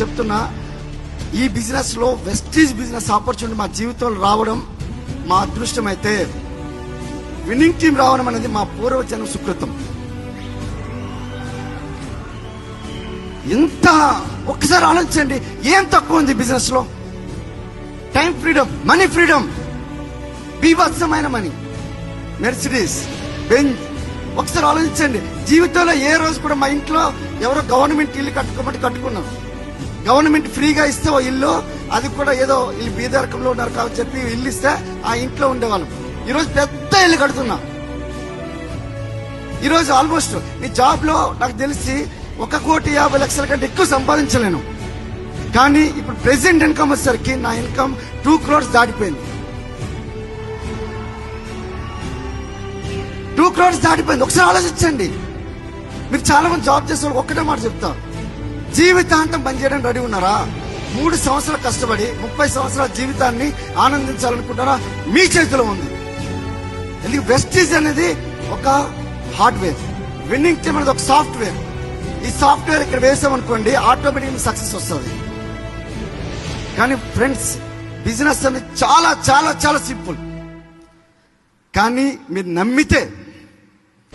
చెప్తున్నా ఈ బిజినెస్లో వెస్టీజ్ బిజినెస్ ఆపర్చునిటీ మా జీవితంలో రావడం మా అదృష్టం అయితే విన్నింగ్ టీం రావడం అనేది మా పూర్వజన్మ సుకృతం. ఇంత ఒక్కసారి ఆలోచించండి ఏం తక్కువ ఉంది బిజినెస్లో? టైం ఫ్రీడమ్ మనీ ఫ్రీడమ్ బీభత్సమైన మనీ మెర్సిడీస్ బెంజ్ ఒకసారి ఆలోచించండి జీవితంలో ఏ రోజు కూడా మా ఇంట్లో ఎవరో గవర్నమెంట్ ఇల్లు కట్టుకోమని కట్టుకున్నాం. గవర్నమెంట్ ఫ్రీగా ఇస్తే ఓ ఇల్లు అది కూడా ఏదో వీళ్ళు బీదరకంలో ఉన్నారు కాబట్టి చెప్పి ఇల్లు ఇస్తే ఆ ఇంట్లో ఉండేవాళ్ళం. ఈరోజు పెద్ద ఇల్లు కడుతున్నాం. ఈరోజు ఆల్మోస్ట్ ఈ జాబ్లో నాకు తెలిసి ఒక కోటి యాభై లక్షల కంటే ఎక్కువ సంపాదించలేను. కానీ ఇప్పుడు ప్రెసెంట్ ఇన్కమ్ వచ్చేసరికి నా ఇన్కమ్ టూ క్రోర్స్ దాటిపోయింది. టూ క్రోర్స్ దాటిపోయింది. ఒకసారి ఆలోచించండి. మీరు చాలా మంది జాబ్ చేసే వాళ్ళకి ఒక్కటే మాట చెప్తాను జీవితాంతం పనిచేయడానికి రెడీ ఉన్నారా? మూడు సంవత్సరాలు కష్టపడి ముప్పై సంవత్సరాల జీవితాన్ని ఆనందించాలనుకుంటారా మీ చేతిలో ఉంది. ఎందుకు? వెస్టీజ్ అనేది ఒక హార్డ్వేర్ విన్నింగ్ టీమ్ అనేది ఒక సాఫ్ట్వేర్ ఈ సాఫ్ట్వేర్ ఇక్కడ వేసామనుకోండి ఆటోమేటిక్ సక్సెస్ వస్తుంది. కానీ ఫ్రెండ్స్ బిజినెస్ అనేది చాలా చాలా చాలా సింపుల్ కానీ మీరు నమ్మితే